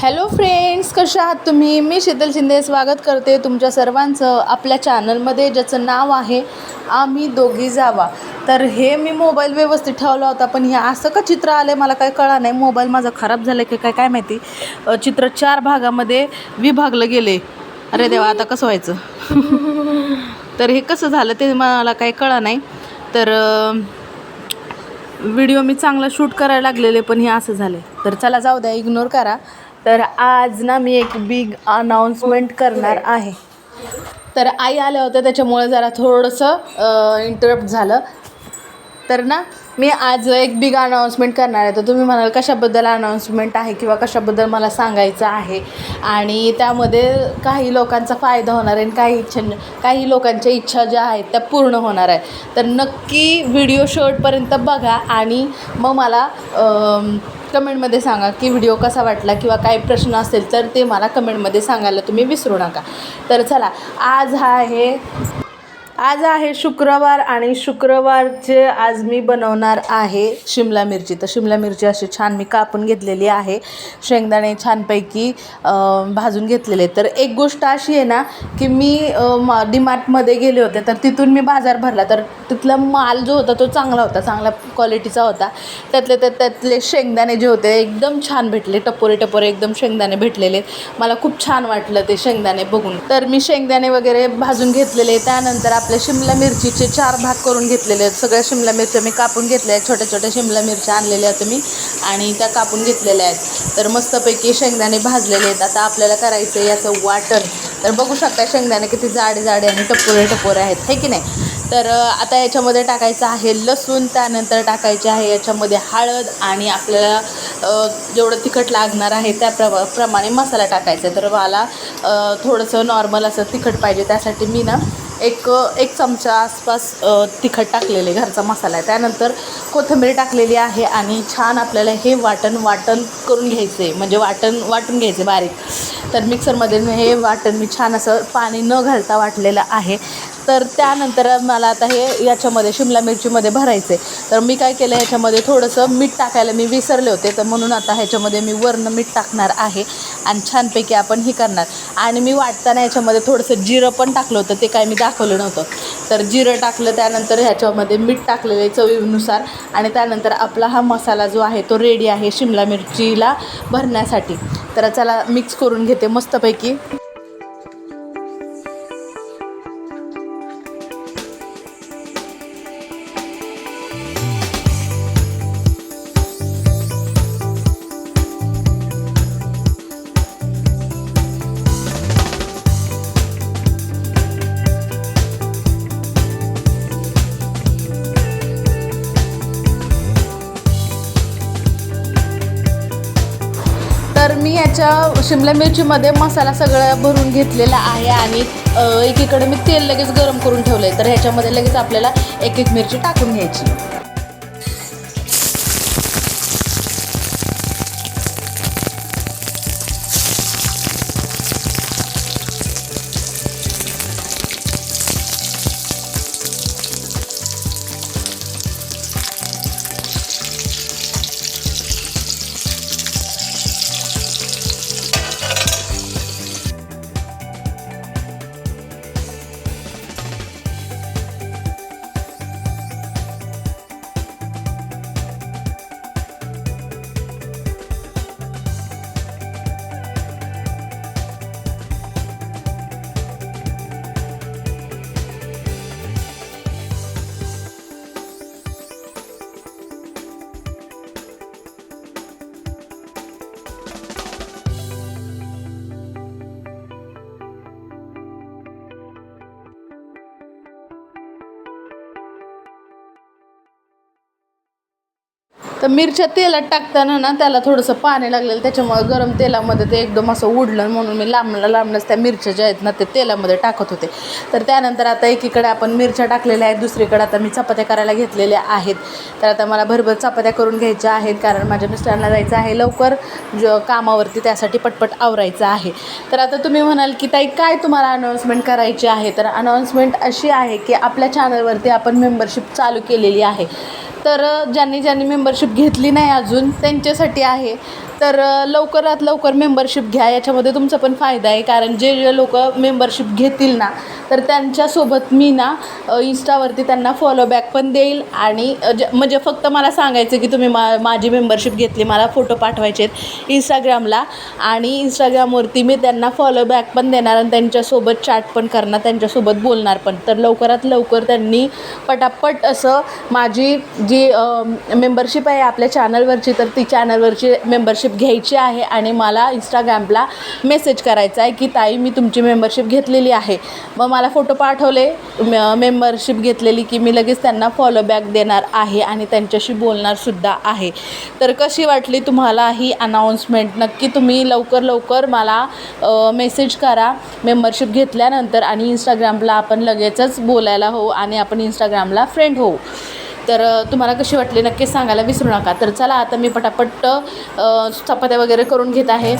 Hello friends कशा आहात तुम्ही? मी शीतल शिंदे स्वागत करते तुमच्या सर्वांचं आपल्या चॅनलमध्ये ज्याचं नाव आहे आम्ही दोघी जावा. तर हे मी मोबाईल व्यवस्थित ठेवला होता पण हे असं का चित्र आलं आहे मला काय कळा नाही. मोबाईल माझा खराब झाला की काय काय माहिती? चित्र चार भागामध्ये विभागलं गेले. अरे देवा आता कसं व्हायचं? तर हे कसं झालं ते मला काही कळा नाही. तर व्हिडिओ मी चांगला शूट करायला लागलेले पण हे असं झाले तर चला जाऊ द्या इग्नोर करा. तर आज ना मी एक बिग अनाऊन्समेंट करणार आहे. तर आई आल्या होत्या त्याच्यामुळे जरा थोडंसं इंटरप्ट झालं. तर ना मी आज एक बिग अनाऊन्समेंट करणार आहे. तर तुम्ही म्हणाल कशाबद्दल अनाऊन्समेंट आहे किंवा कशाबद्दल मला सांगायचं आहे? आणि त्यामध्ये काही लोकांचा फायदा होणार आहे आणि काही इच्छा काही लोकांच्या इच्छा ज्या आहेत त्या पूर्ण होणार आहे. तर नक्की व्हिडिओ शेवटपर्यंत बघा आणि मग मला कमेंटमध्ये सांगा की व्हिडिओ कसा वाटला किंवा काही प्रश्न असेल तर ते मला कमेंटमध्ये सांगायला तुम्ही विसरू नका. तर चला आज हा आहे आज आहे शुक्रवार आणि शुक्रवारचे आज मी बनवणार आहे शिमला मिरची. तर शिमला मिरची अशी छान मी कापून घेतलेली आहे. शेंगदाणे छानपैकी भाजून घेतलेले. तर एक गोष्ट अशी आहे ना की मी डीमार्टमध्ये गेले होते तर तिथून मी बाजार भरला. तर तिथला माल जो होता तो चांगला होता चांगल्या क्वालिटीचा होता. त्यातले तर त्यातले शेंगदाणे जे होते एकदम छान भेटले. टपोरे टपोरे एकदम शेंगदाणे भेटलेले. मला खूप छान वाटलं ते शेंगदाणे बघून. तर मी शेंगदाणे वगैरे भाजून घेतलेले. त्यानंतर आपल्या शिमला मिरचीचे चार भाग करून घेतलेले आहेत. सगळ्या शिमला मिरच्या मी कापून घेतल्या आहेत. छोट्या छोट्या शिमला मिरच्या आणलेल्या आहेत मी आणि त्या कापून घेतलेल्या आहेत. तर मस्तपैकी शेंगदाणे भाजलेले आहेत. आता आपल्याला करायचं आहे याचं वाटण. तर बघू शकता शेंगदाणे किती जाडे जाडे आणि टपोरे टपोरे आहेत. हे की नाही? तर आता याच्यामध्ये टाकायचं आहे लसूण त्यानंतर टाकायचे आहे याच्यामध्ये हळद आणि आपल्याला जेवढं तिखट लागणार आहे त्या प्र प्रमाणे मसाला टाकायचा आहे. तर मला थोडंसं नॉर्मल असं तिखट पाहिजे त्यासाठी मी ना एक एक चमचा आसपास तिखट टाकलेले घरचा मसाला आहे. त्यानंतर कोथिंबीर टाकलेली आहे आणि छान आपल्याला हे वाटण वाटण करून घ्यायचं. आहे म्हणजे वाटण वाटून घ्यायचे बारीक. तर मिक्सरमध्ये हे वाटण मी छान असं पाणी न घालता वाटलेलं आहे. तर त्यानंतर मला आता हे याच्यामध्ये शिमला मिरचीमध्ये भरायचे तर मी काय केलं ह्याच्यामध्ये थोडंसं मीठ टाकायला मी विसरले होते. तर म्हणून आता ह्याच्यामध्ये मी वरनं मीठ टाकणार आहे आणि छानपैकी आपण हे करणार. आणि मी वाटताना याच्यामध्ये थोडंसं जिरं पण टाकलं होतं ते काय मी दाखवलं नव्हतं. तर जिरं टाकलं त्यानंतर ह्याच्यामध्ये मीठ टाकलेलं आहे चवीनुसार. आणि त्यानंतर आपला हा मसाला जो आहे तो रेडी आहे शिमला मिरचीला भरण्यासाठी. तर चला मिक्स करून घेते मस्तपैकी. मी याच्या शिमला मिरचीमध्ये मसाला सगळा भरून घेतलेला आहे आणि एकीकडे मी तेल लगेच गरम करून ठेवलं आहे तर ह्याच्यामध्ये लगेच आपल्याला एक एक मिरची टाकून घ्यायची. तर मिरच्या तेलात टाकताना ना त्याला थोडंसं पाणी लागलेलं त्याच्यामुळे गरम तेलामध्ये ते एकदम असं उडलं म्हणून मी लांबला लांबलंच त्या मिरच्या ज्या आहेत ना ते तेलामध्ये टाकत होते. तर त्यानंतर आता एकीकडे आपण मिरच्या टाकलेल्या आहेत दुसरीकडे आता मी चपात्या करायला घेतलेल्या आहेत. तर आता मला भरभर चपात्या करून घ्यायच्या आहेत कारण माझ्या मिस्टरांना जायचं आहे लवकर ज कामावरती त्यासाठी पटपट आवरायचं आहे. तर आता तुम्ही म्हणाल की ताई काय तुम्हाला अनाऊन्समेंट करायची आहे? तर अनाऊन्समेंट अशी आहे की आपल्या चॅनलवरती आपण मेंबरशिप चालू केलेली आहे. तर ज्यांनी ज्यांनी मेंबरशिप घेतली नाही अजून त्यांच्यासाठी आहे. तर लवकरात लवकर मेंबरशिप घ्या. याच्यामध्ये तुमचा पण फायदा आहे. कारण जे जे लोक मेंबरशिप घेतील ना तर त्यांच्यासोबत मी ना इन्स्टावरती इंस्टावरती त्यांना फॉलोबॅक पण देईल. आणि ज म्हणजे फक्त मला सांगायचं की तुम्ही मा माझी मेंबरशिप घेतली मला फोटो पाठवायचे आहेत इंस्टाग्रामला आणि इंस्टाग्रामवरती मी त्यांना फॉलोबॅक पण देणार आणि त्यांच्यासोबत चॅट पण करणार त्यांच्यासोबत बोलणार पण. तर लवकरात लवकर त्यांनी पटापट असं माझी जी मेंबरशिप आहे आपल्या चॅनलवरची तर ती चॅनलवरची मेंबरशिप घ्यायची आहे आणि मला इंस्टाग्रामला मेसेज करायचा आहे की ताई मी तुमची मेंबरशिप घेतलेली आहे. मग मला फोटो पाठवले मेंबरशिप घेतलेली की मी लगेच त्यांना फॉलो बॅक देणार आहे आणि त्यांच्याशी बोलणारसुद्धा आहे. तर कशी वाटली तुम्हाला ही अनाऊन्समेंट नक्की तुम्ही लवकर लवकर मला मेसेज करा. मेंबरशिप घेतल्यानंतर आणि इंस्टाग्रामला आपण लगेचच बोलायला होऊ आणि आपण इंस्टाग्रामला फ्रेंड होऊ. तर तुम्हाला कशी वाटली नक्कीच सांगायला विसरू नका. तर चला आता मी पटापट चपात्या वगैरे करून घेत आहे.